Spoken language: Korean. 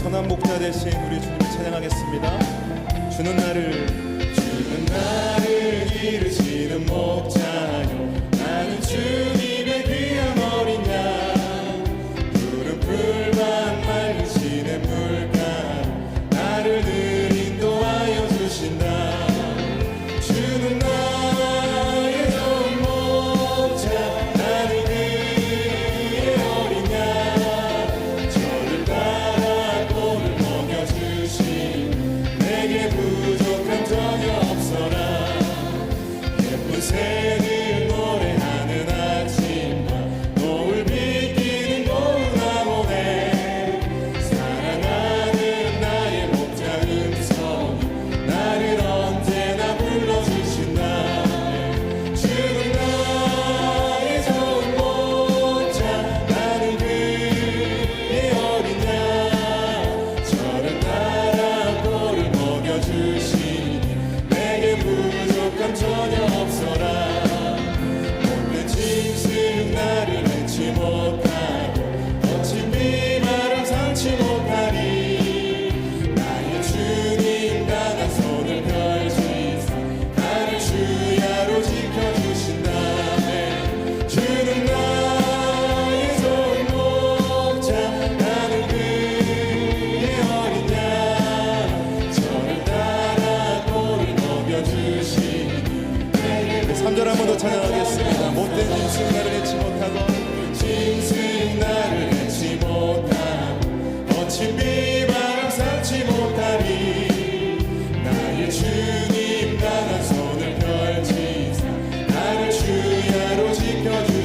선한 목자 대신 우리 주님을 찬양하겠습니다. 주는 나를 주는 나를 기르시는 목자요 나는 주님 because